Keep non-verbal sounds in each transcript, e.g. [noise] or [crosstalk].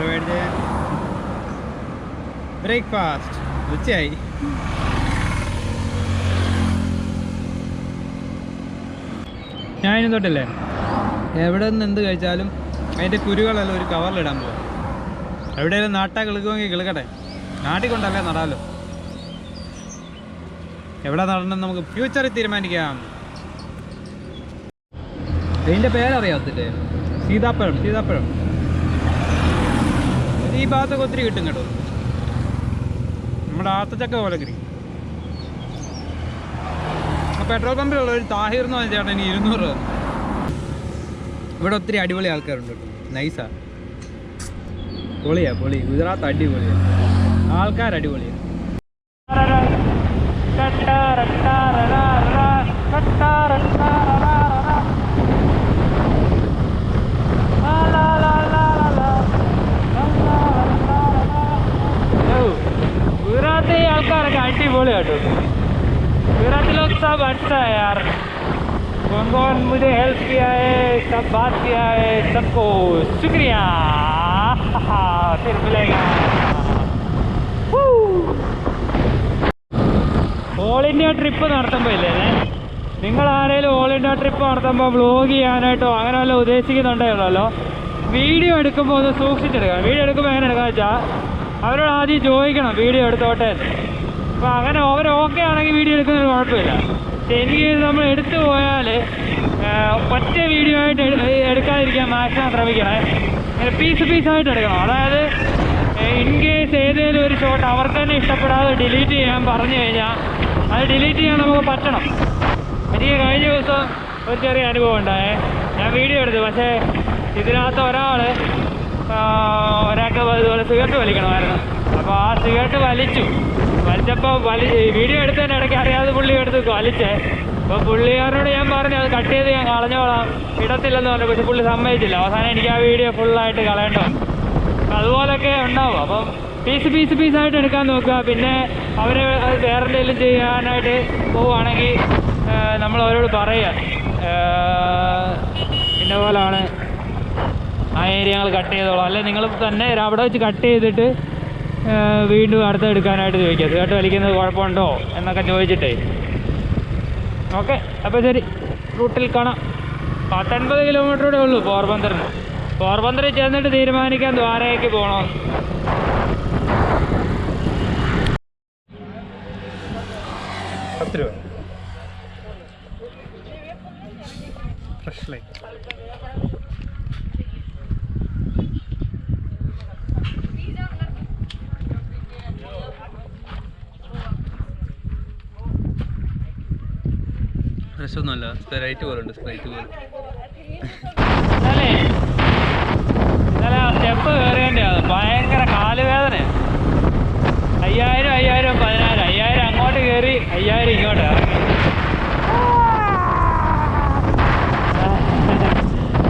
എന്താ മേടിച്ചേ ബ്രേക്ക്ഫാസ്റ്റ്. ഉച്ചയായി ഞാൻ ഇനി തൊട്ടില്ലേ? എവിടെ നിന്ന് എന്ത് കഴിച്ചാലും അതിന്റെ കുരുകളെല്ലാം ഒരു കവറിലിടാൻ പോകും എവിടെയെങ്കിലും നാട്ടാ കിളുക്കുമെങ്കിൽ കിളുക്കട്ടെ. നാട്ടിൽ കൊണ്ടല്ലേ നടാലോ. എവിടെ നടണം നമുക്ക് ഫ്യൂച്ചറിൽ തീരുമാനിക്കാം. ഇതിന്റെ പേരറിയാത്തില്ലേ സീതാപ്പഴം സീതാപ്പഴം. ഈ ഭാഗത്തൊക്കെ ഒത്തിരി കിട്ടും കേട്ടോ. നമ്മുടെ ആത്തച്ചക്ക പോലെ കിട്ടി. പെട്രോൾ പമ്പിലുള്ള ഒരു താഹിർ എന്ന് പറഞ്ഞ ചേട്ടൻ ഇരുന്നൂറ് രൂപ ഇവിടെ ഒത്തിരി അടിപൊളി ആൾക്കാരുണ്ട് കേട്ടോ. നൈസാ പൊളിയാ പൊളി. ഗുജറാത്ത് അടിപൊളിയാ. ആൾക്കാർ അടിപൊളിയാ ആൾക്കാരൊക്കെ അടിപൊളിയാട്ടോ गुजराती लोग सब अच्छा है यार कौन कौन मुझे हेल्प किया है सब बात किया है सबको शुक्रिया फिर मिलेगा ഓൾ ഇന്ത്യ ട്രിപ്പ് നടത്തുമ്പോൾ ഇല്ലേ നിങ്ങൾ ആരെങ്കിലും ഓൾ ഇന്ത്യ ട്രിപ്പ് നടത്തുമ്പോൾ വ്ലോഗ് ചെയ്യാനായിട്ടോ അങ്ങനെ വല്ല ഉദ്ദേശിക്കുന്നുണ്ടായിരുന്നല്ലോ വീഡിയോ എടുക്കുമ്പോൾ ഒന്ന് സൂക്ഷിച്ചെടുക്കണം വീഡിയോ എടുക്കുമ്പോൾ എങ്ങനെ എടുക്കാന്ന് വെച്ചാൽ അവരോട് ആദ്യം ചോദിക്കണം വീഡിയോ എടുത്തോട്ടെ എന്ന്. അപ്പോൾ അങ്ങനെ അവർ ഓക്കെ ആണെങ്കിൽ വീഡിയോ എടുക്കുന്നതിന് കുഴപ്പമില്ല. എനിക്ക് നമ്മൾ എടുത്തു പോയാൽ ഒറ്റ വീഡിയോ ആയിട്ട് എടു- എടുക്കാതിരിക്കാൻ മാക്സിമം ശ്രമിക്കണേ. അങ്ങനെ പീസ് പീസായിട്ട് എടുക്കണം. അതായത് ഇൻ കേസ് ഏതെങ്കിലും ഒരു ഷോട്ട് അവർക്ക് തന്നെ ഇഷ്ടപ്പെടാതെ ഡിലീറ്റ് ചെയ്യാൻ പറഞ്ഞു കഴിഞ്ഞാൽ അത് ഡിലീറ്റ് ചെയ്യാൻ നമുക്ക് പറ്റണം. എനിക്ക് കഴിഞ്ഞ ദിവസം ഒരു ചെറിയ അനുഭവം ഉണ്ടായേ. ഞാൻ വീഡിയോ എടുത്തു. പക്ഷേ ഇതിനകത്ത് ഒരാൾ ഒരാൾക്ക് ഇതുപോലെ സിഗരറ്റ് വലിക്കണമായിരുന്നു. അപ്പോൾ ആ സിഗരറ്റ് വലിച്ചു. വലിച്ചപ്പോൾ വലി വീഡിയോ എടുത്തതിന്റെ ഇടയ്ക്ക് അറിയാതെ പുള്ളി എടുത്ത് വലിച്ചേ. അപ്പോൾ പുള്ളിക്കാരനോട് ഞാൻ പറഞ്ഞു അത് കട്ട് ചെയ്ത് ഞാൻ കളഞ്ഞോളാം. ഇടത്തില്ലെന്ന് പറഞ്ഞു. പക്ഷെ പുള്ളി സമ്മതിച്ചില്ല. അവസാനം എനിക്ക് ആ വീഡിയോ ഫുള്ളായിട്ട് കളയേണ്ട വന്നു. അതുപോലൊക്കെ ഉണ്ടാവും. അപ്പം പീസ് പീസ് പീസായിട്ട് എടുക്കാൻ നോക്കുക. പിന്നെ അവർ വേറെ എന്തെങ്കിലും ചെയ്യാനായിട്ട് പോവുകയാണെങ്കിൽ നമ്മൾ അവരോട് പറയുക. ഇന്ന പോലാണ് ആ ഏരിയ ഞങ്ങൾ കട്ട് ചെയ്തോളാം. അല്ലെ നിങ്ങൾ തന്നെ അവിടെ വെച്ച് കട്ട് ചെയ്തിട്ട് വീണ്ടും അടുത്ത് എടുക്കാനായിട്ട് ചോദിക്കുക സിഗരറ്റ് വലിക്കുന്നത് കുഴപ്പമുണ്ടോ എന്നൊക്കെ ചോദിച്ചിട്ടേ. ഓക്കെ അപ്പോൾ ശരി. റൂട്ടിൽ കാണാം. പത്തൊൻപത് കിലോമീറ്ററൂടെ ഉള്ളൂ പോർബന്തറിന് പോർബന്തറിൽ ചെന്നിട്ട് തീരുമാനിക്കാൻ ദ്വാരയ്ക്ക് പോകണം? ഒന്നുമല്ല സ്പ്രൈറ്റ് പോലെ. ഉണ്ട് സ്പ്രൈറ്റ് പോലെ സ്റ്റെപ്പ് ഭയങ്കര കാലുവേദന അയ്യായിരം അയ്യായിരം പതിനായിരം അയ്യായിരം അങ്ങോട്ട് കയറി അയ്യായിരം ഇങ്ങോട്ട് ഇറങ്ങി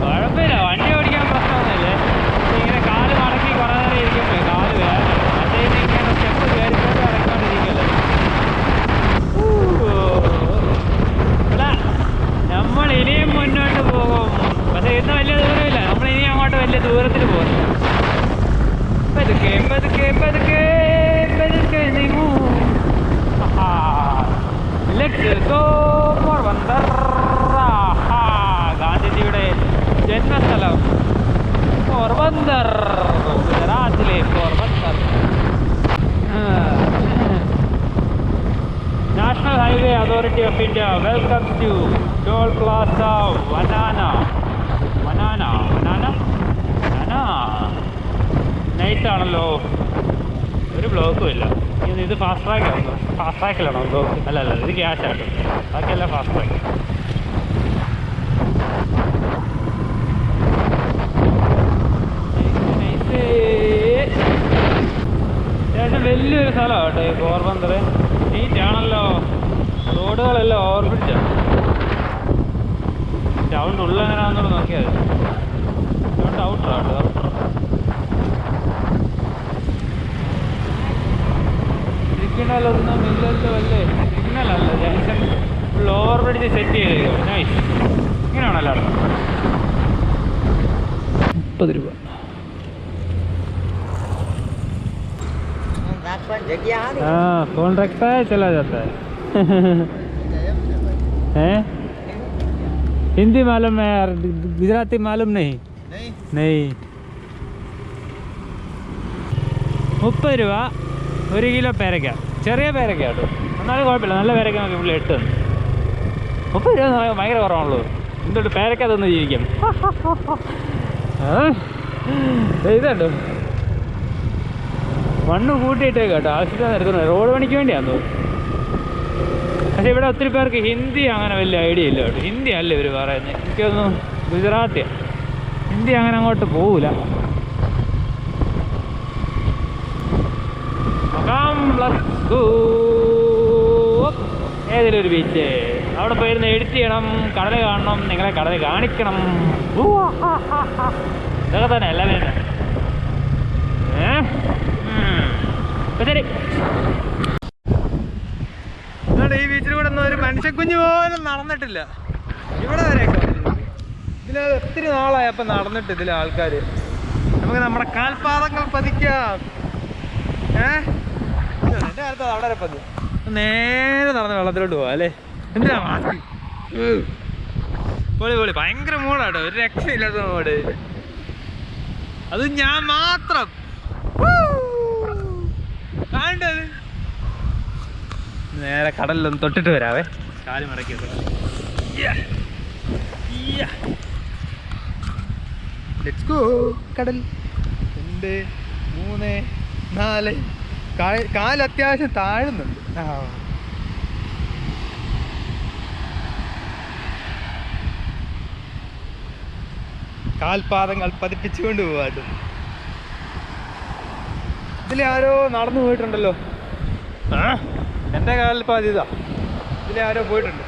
കുഴപ്പമില്ല വണ്ടി ഓടിക്കാൻ പ്രശ്നമൊന്നുമില്ലേ പക്ഷേ ഇങ്ങനെ കാൽ മടക്കി കുറേ നേരം ഇരിക്കുമ്പോൾ കാൽ വേദന മറ്റേ ഇത് ഇങ്ങനെ സ്റ്റെപ്പ് കയറിക്കൊണ്ട് ഇറങ്ങിക്കൊണ്ടിരിക്കുമല്ലോ അല്ല നമ്മൾ ഇനിയും മുന്നോട്ട് പോകും പക്ഷെ ഇന്ന് വലിയ ദൂരമില്ല നമ്മൾ ഇനി അങ്ങോട്ട് വലിയ ദൂരത്തിൽ പോകുന്നു പതുക്കെ പതുക്കെ പതുക്കെ പതുക്കെ നീങ്ങൂ. ഗാന്ധിജിയുടെ ജന്മസ്ഥലം. പോർബന്ദർ ഗുജറാത്തിലെ Porbandar national highway authority of India welcomes you toll plaza Plaza nice ആണല്ലോ. ഒരു ബ്ലോക്കും ഇല്ല. ഇത് ഇത് ഫാസ്റ്റ് ട്രാക്ക് ആണോ ഫാസ്റ്റ് ട്രാക്കിലാണോ ബ്ലോക്ക് അല്ല അല്ല ഇത് ക്യാഷ് ആട്ടോ ബാക്കിയല്ല ഫാസ്റ്റ് ട്രാക്ക് വലിയൊരു സ്ഥലമാണ് കേട്ടോ ഈ പോർബന്തർ നീറ്റാണല്ലോ റോഡുകളെല്ലാം ഓവർബ്രിഡ്ജാണ് ടൗണിന്റെ ഉള്ളിൽ എങ്ങനെയാണെന്നോട് നോക്കിയാൽ ടൗണിന്റെ ഔട്ടറാണ് കേട്ടോ. സിഗ്നലൊന്നും ഇല്ലല്ലോ അല്ലേ സിഗ്നലല്ല ജംഗ്ഷൻ ഫുൾ ഓവർബ്രിഡ്ജ് സെറ്റ് ചെയ്തേക്കും നൈസ് ഇങ്ങനെയാണല്ലോ മുപ്പത് രൂപ जगह हाँ फोन रखता है चला जाता है हैं हिंदी मालूम है यार गुजराती मालूम नहीं नहीं नहीं മുപ്പത് രൂപ ഒരു കിലോ പേരക്ക. ചെറിയ പേരയ്ക്ക കേട്ടോ. എന്നാലും കുഴപ്പമില്ല. നല്ല പേരയ്ക്ക നമുക്ക് പുള്ളി തന്നു. മുപ്പത് രൂപ എന്ന് പറയുമ്പോൾ ഭയങ്കര കുറവാണല്ലോ. എന്തുകൊണ്ട് പേരയ്ക്ക തന്നു ജീവിക്കാം? [laughs] ഇതുണ്ട് മണ്ണ് കൂട്ടിയിട്ടേ കേട്ടോ. ആവശ്യത്തിന് എടുക്കുന്നത് റോഡ് പണിക്ക് വേണ്ടിയാന്ന് പക്ഷെ ഇവിടെ ഒത്തിരി പേർക്ക് ഹിന്ദി അങ്ങനെ വലിയ ഐഡിയ ഇല്ല കേട്ടോ. ഹിന്ദി അല്ല ഇവർ പറയുന്നത്. എനിക്കൊന്നും ഗുജറാത്തിയാണ് ഹിന്ദി അങ്ങനെ അങ്ങോട്ട് പോവില്ല ഏതെങ്കിലും ഒരു ബീച്ച് അവിടെ പോയിരുന്ന് എഡിറ്റ് ചെയ്യണം കടൽ കാണണം നിങ്ങളെ കടൽ കാണിക്കണം. ഇതൊക്കെ തന്നെ എല്ലാം വരുന്നത് ശരി. ഈ ബീച്ചിൽ കൂടെ ഒന്നും ഒരു മനുഷ്യക്കുഞ്ഞ് പോലും നടന്നിട്ടില്ല. ഇവിടെ വരെ ഇതിൽ ഒത്തിരി നാളായപ്പോൾ നടന്നിട്ട് ഇതിലെ ആൾക്കാർ നമുക്ക് നമ്മുടെ കാൽപാദങ്ങൾ പതിക്കാം. ഏ ഇതാണ്, എന്റെ കാലത്ത് അവിടെ വരെ പതി നേരെ നടന്ന് വെള്ളത്തിലോട്ട് പോവാ അല്ലേ? എന്തിനാ പോളി പൊളി ഭയങ്കര മൂടാട്ടോ ഒരു രക്ഷയില്ലാത്ത മൂട് അത് ഞാൻ മാത്രം. കാണണ്ടത് നേരെ കടലിലൊന്ന് തൊട്ടിട്ട് വരാവേ. കാൽ മടക്കി ലെറ്റ്സ് ഗോ കടൽ. രണ്ട് മൂന്ന് നാല്. കാ- കാൽ അത്യാവശ്യം താഴുന്നുണ്ട്. കാൽപാദങ്ങൾ പതിപ്പിച്ചുകൊണ്ട് പോവാട്ട് ഇതിൽ ആരോ നടന്നു പോയിട്ടുണ്ടല്ലോ. ആ എന്റെ കാൽപാതി ഇതാ ആരോ പോയിട്ടുണ്ട്.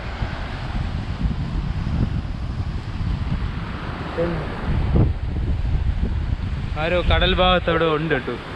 ആരോ കടൽ ഭാഗത്ത് അവിടെ ഉണ്ട് കേട്ടോ.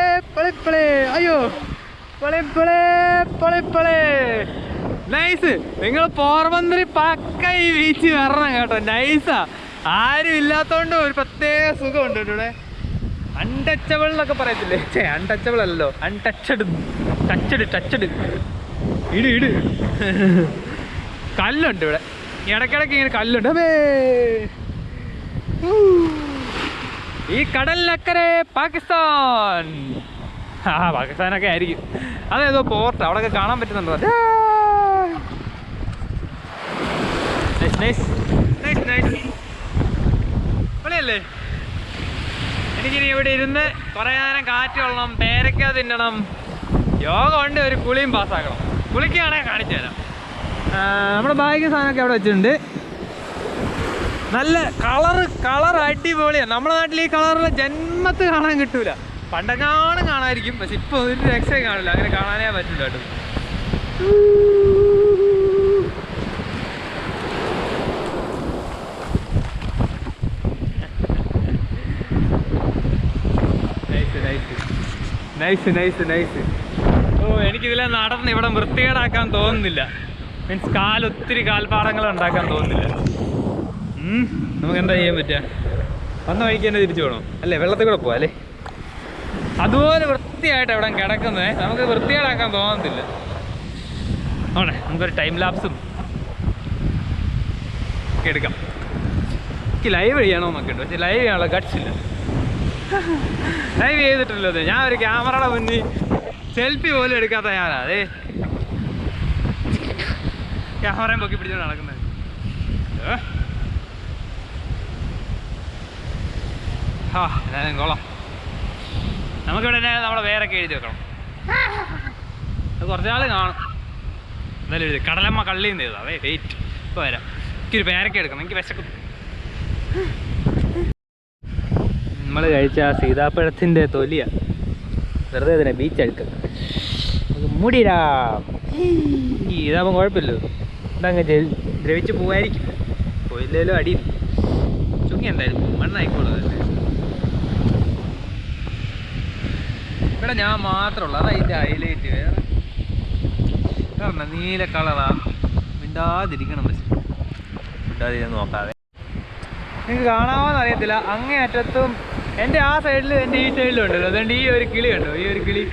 പൊളി പൊളി അയ്യോ. പൊളി പൊളി പൊളി പൊളി. നൈസ് നിങ്ങൾ പോർബന്തരി പക്ക ഈ ബീച്ച് വരണം കേട്ടോ. നൈസാ ആരും ഇല്ലാത്തോണ്ട് ഒരു പ്രത്യേക സുഖമുണ്ട് ഇവിടെ. അൺടച്ചബിൾ എന്നൊക്കെ പറയത്തില്ലേ? ചേ അൺടച്ചബിൾ അല്ലല്ലോ. അൺടച്ചഡ് ടച്ചഡ് ടച്ചഡ് ഇട് ഇട്. കല്ലുണ്ട് ഇവിടെ. ഇടയ്ക്കിടയ്ക്ക് ഇങ്ങനെ കല്ലുണ്ട്. ഈ കടലിനക്കരെ പാകിസ്ഥാൻ. ആ പാകിസ്ഥാനൊക്കെ ആയിരിക്കും. അതേതോ പോർട്ട്? അവിടെയൊക്കെ കാണാൻ പറ്റുന്നുണ്ടോ? നൈസ് നൈസ് നൈസ് നൈസ് പൊളിയല്ലേ എനിക്കിനി ഇവിടെ ഇരുന്ന് കുറേ നേരം കാറ്റ് കൊള്ളണം പേരക്ക തിന്നണം. യോഗ ഉണ്ട് ഒരു കുളിയും പാസ്സാക്കണം. കുളിക്കുകയാണെങ്കിൽ കാണിച്ചു തരാം. നമ്മുടെ ബാഗ് സാധനമൊക്കെ അവിടെ വെച്ചിട്ടുണ്ട്. നല്ല കളറ് കളർ അടിപൊളിയാണ് നമ്മുടെ നാട്ടിൽ ഈ കളറിൽ ജന്മത്ത് കാണാൻ കിട്ടൂല. പണ്ടെങ്ങാനും കാണാതിരിക്കും. പക്ഷെ ഇപ്പൊ ഒരു രക്ഷയും കാണില്ല. അങ്ങനെ കാണാനേ പറ്റില്ല ഓ എനിക്കിതിലെ നടന്ന് ഇവിടെ വൃത്തികേടാക്കാൻ തോന്നുന്നില്ല. മീൻസ് കാൽ ഒത്തിരി കാൽപ്പാടങ്ങൾ ഉണ്ടാക്കാൻ തോന്നുന്നില്ല. നമുക്ക് എന്താ ചെയ്യാൻ പറ്റുക? വന്ന വഴിക്ക് തന്നെ തിരിച്ചു പോകണം അല്ലേ വെള്ളത്തിൽ കൂടെ പോവാ അല്ലേ? അതുപോലെ വൃത്തിയായിട്ട് എവിടെ കിടക്കുന്നത് നമുക്ക് വൃത്തികേടാക്കാൻ തോന്നത്തില്ല. ആണേ നമുക്കൊരു ടൈം ലാപ്സും ഒക്കെ എടുക്കാം. എനിക്ക് ലൈവ് ചെയ്യണമെന്നൊക്കെ ഉണ്ട്. പക്ഷേ ലൈവ് ചെയ്യാനുള്ള ഗട്ട്സ് ഇല്ല. ലൈവ് ചെയ്തിട്ടില്ലല്ലോ ഇത്. ഞാൻ ഒരു ക്യാമറയുടെ മുന്നിൽ സെൽഫി പോലും എടുക്കാത്ത ഞാനാ. അതെ ക്യാമറയും പൊക്കി പിടിച്ചോണ്ട് നടക്കുന്നത്? ആ എന്തായാലും കൊള്ളാം. നമുക്കിവിടെ തന്നെ നമ്മുടെ പേരൊക്കെ എഴുതി വെക്കണം. അത് കുറച്ചാൾ കാണും. എന്തായാലും എഴുതി. കടലമ്മ കള്ളിയും എഴുതാം. അതേ വെയിറ്റ് ഇപ്പോൾ വരാം. എനിക്കൊരു പേരൊക്കെ എടുക്കണം. എനിക്ക് വിശക്കും. നമ്മൾ കഴിച്ച ആ സീതാപ്പഴത്തിന്റെ തൊലിയ. വെറുതെ ഇതിനെ ബീച്ച് അടുക്ക മുടിരാം ഇതാകുമ്പോൾ കുഴപ്പമില്ലല്ലോ. ഇതങ്ങ് ദ്രവിച്ച് പോവായിരിക്കും. പോയില്ലേലും അടിയിൽ ചുങ്ങി എന്തായാലും മണ്ണായിക്കോളൂ ഇവിടെ ഞാൻ മാത്രമുള്ളൂ. അതാ ഇതിന്റെ ഹൈലൈറ്റ് വേറെ. കാരണം നീല കളറാ മിണ്ടാതിരിക്കണം പക്ഷെ മിണ്ടാതിരിക്കാൻ നോക്കാതെ. നിങ്ങൾക്ക് കാണാമെന്ന് അറിയത്തില്ല. അങ്ങേ അറ്റത്തും എന്റെ ആ സൈഡിലും എന്റെ ഈ സൈഡിലും ഉണ്ടല്ലോ. അതുകൊണ്ട് ഈ ഒരു കിളി ഉണ്ടോ ഈ ഒരു കിളി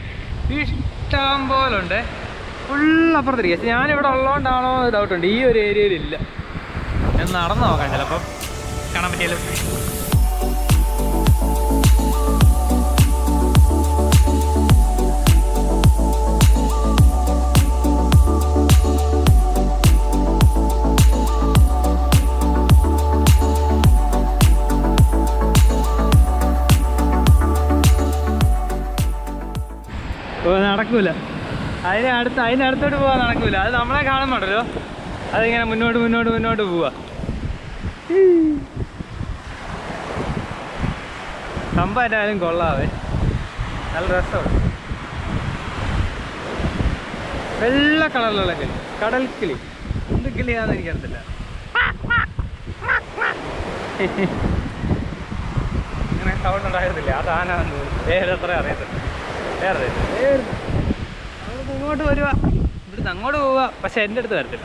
ഇഷ്ടം പോലെ ഉണ്ട്. ഫുൾ അപ്പുറത്തിരിക്കുക പക്ഷെ ഞാനിവിടെ ഉള്ളതുകൊണ്ടാണോ ഡൗട്ട് ഉണ്ട്. ഈ ഒരു ഏരിയയിൽ ഇല്ല ഞാൻ നടന്നു നോക്കാം ചിലപ്പം. കാണാൻ പറ്റിയാലും? നടക്കൂല. അതിന് അടുത്ത് അതിന്റെ അടുത്തോട്ട് പോകാൻ നടക്കൂല. അത് നമ്മളെ കാണുന്നുണ്ടല്ലോ അതിങ്ങനെ മുന്നോട്ട് മുന്നോട്ട് മുന്നോട്ട് പോവാ. സംഭവം കൊള്ളാവേ. നല്ല രസമാണ്. വെള്ള കളറിലുള്ള കിളി. കടൽ കിളി. എന്ത് കിളിയാന്ന് എനിക്കറിയത്തില്ല. ഇങ്ങനെ സൗണ്ട് ഉണ്ടായിരുന്നില്ല അതാനാന്ന് അറിയത്തില്ല. ഇങ്ങോട്ട് വരുക ഇവിടുന്ന് അങ്ങോട്ട് പോവുക പക്ഷെ എന്റെ അടുത്ത് വരത്തില്ല.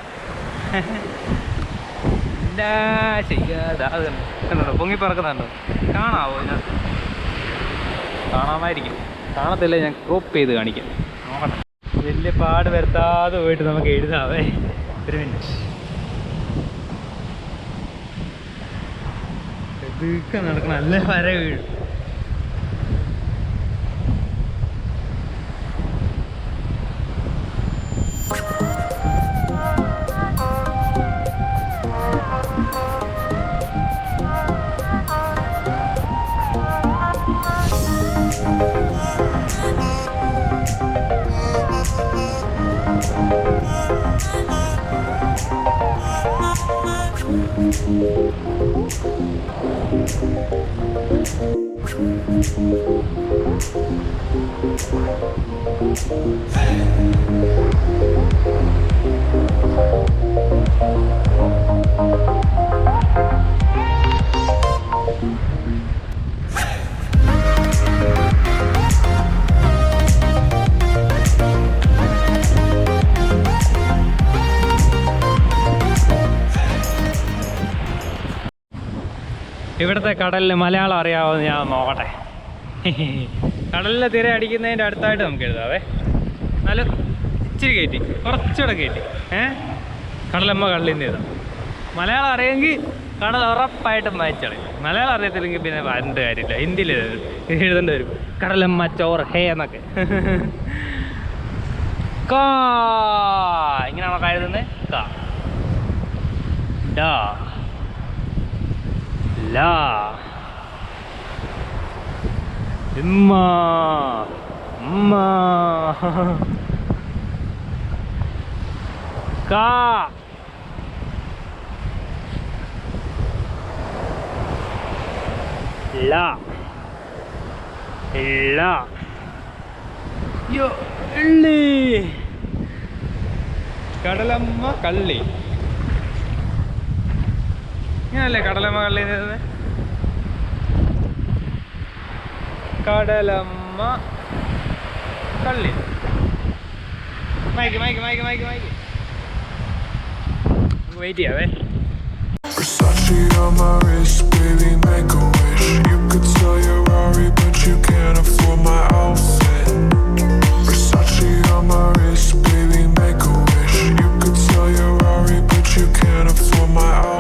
എന്താ പൊങ്ങി പറക്കുന്നുണ്ടോ കാണാവോ ഞാൻ കാണാമായിരിക്കും. കാണത്തില്ല ഞാൻ കോപ്പ് ചെയ്ത് കാണിക്കാം. നോക്കണം. വലിയ പാട് വരുത്താതെ പോയിട്ട് നമുക്ക് എഴുതാവേ. ഒരു മിനിറ്റ് നടക്കണം നല്ല വര വീഴും. Hey! ഇവിടുത്തെ കടലിൽ മലയാളം അറിയാവുന്ന ഞാൻ നോക്കട്ടെ. കടലിലെ തിര അടിക്കുന്നതിന്റെ അടുത്തായിട്ട് നമുക്ക് എഴുതാവേ. നല്ല ഇച്ചിരി കയറ്റി കുറച്ചുകൂടെ കയറ്റി ഏ? കടലമ്മ നിന്ന് എഴുതാം. മലയാളം അറിയെങ്കിൽ കടൽ ഉറപ്പായിട്ടും വായിച്ചളയും മലയാളം അറിയത്തില്ലെങ്കിൽ പിന്നെ വരേണ്ട കാര്യമില്ല. ഹിന്ദിയിൽ എഴുതേണ്ടി വരും. കടലമ്മ ചോറ് ഹേ എന്നൊക്കെ. കാ ഇങ്ങനെയാണോ എഴുതുന്നത് കാ. ഡാ. ലാ ഇമ്മ ഉമ്മ. കാ. ലാ ലാ യോ എള്ളി കടലമ്മ കള്ളി. ഇങ്ങനല്ലേ കടലമ്മകളിൽ കടലമ്മ കള്ളി mic mic mic mic mic wait ചെയ്യാവേ Versace on my wrist, baby, make a wish. You could sell your Rari, but you can't afford my outfit. Versace on my wrist, baby, make a wish. You could sell your Rari, but you can't afford my outfit.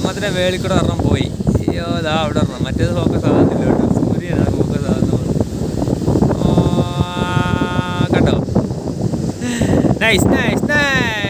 സ്വർണത്തിന്റെ മേളിൽ കൂടെ ഒരെണ്ണം പോയി. അയ്യോ ഇതാ അവിടെ ഒരെണ്ണം. മറ്റേത് ഫോക്കസ് ആകുന്നില്ല കേട്ടോ. സൂര്യനാണ് ഫോക്കസ് ആകുന്നത് കണ്ടോ? Nice nice nice